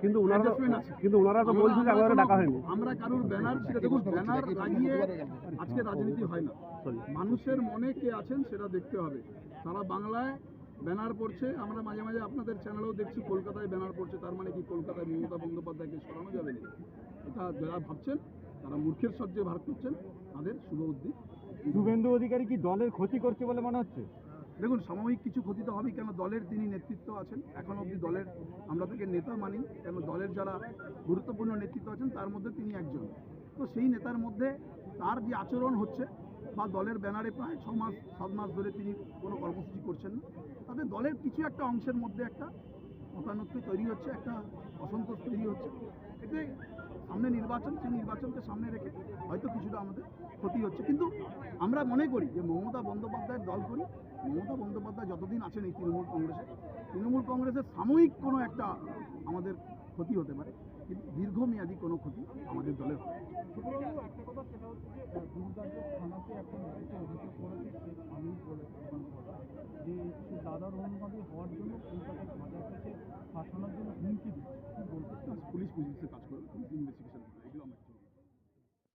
কিন্তু ওনারা তো- adjustment কিন্তু ওনারা তো আমরা- যে কোনো- ডাকা হয়নি। আমরা কারোর ব্যানার দেখুন ব্যানার লাগিয়ে আজকে রাজনীতি হয় না। মানুষের মনে কে আছেন সেটা দেখতে হবে। সারা বাংলায় ব্যানার পড়ছে। আমরা মাঝে মাঝে আপনাদের চ্যানেলেও দেখছি কলকাতায় ব্যানার পড়ছে। তার মানে কি কলকাতায় মমতা বন্দ্যোপাধ্যায়কে সরানো যাবে না এটা যারা ভাবছেন তারা মূর্খের সহ্যে ভার করছেন। তাদের শুভ উদ্দিন শুভেন্দু অধিকারী কি দলের ক্ষতি করছে বলে মনে হচ্ছে? দেখুন, সাময়িক কিছু ক্ষতি তো হবেই কেন দলের তিনি নেতৃত্ব আছেন। এখন অবধি দলের আমরা তাকে নেতা মানি, কেন দলের যারা গুরুত্বপূর্ণ নেতৃত্ব আছেন, তার মধ্যে তিনি একজন। তো সেই নেতার মধ্যে তার যে আচরণ হচ্ছে, বা দলের ব্যানারে প্রায় ছ মাস, সাত মাস ধরে তিনি কোনো কর্মসূচি করছেন না। তাতে দলের কিছু একটা অংশের মধ্যে একটা মতানৈক্য তৈরি হচ্ছে, একটা অসন্তোষ তৈরি হচ্ছে। এতে সামনে নির্বাচন, সেই নির্বাচনকে সামনে রেখে হয়তো কিছুটা আমাদের ক্ষতি হচ্ছে। কিন্তু আমরা মনে করি যে মমতা বন্দ্যোপাধ্যায়ের দল করি, মমতা বন্দ্যোপাধ্যায় যতদিন আছেন এই তৃণমূল কংগ্রেসে, তৃণমূল কংগ্রেসের সাময়িক কোনো একটা আমাদের ক্ষতি হতে পারে, কিন্তু দীর্ঘমেয়াদী কোনো ক্ষতি আমাদের দলের হবে দাদার হওয়ার জন্য সে ফাঁসানোর জন্য হুমকি দিচ্ছে cuisine, c'est particulier. La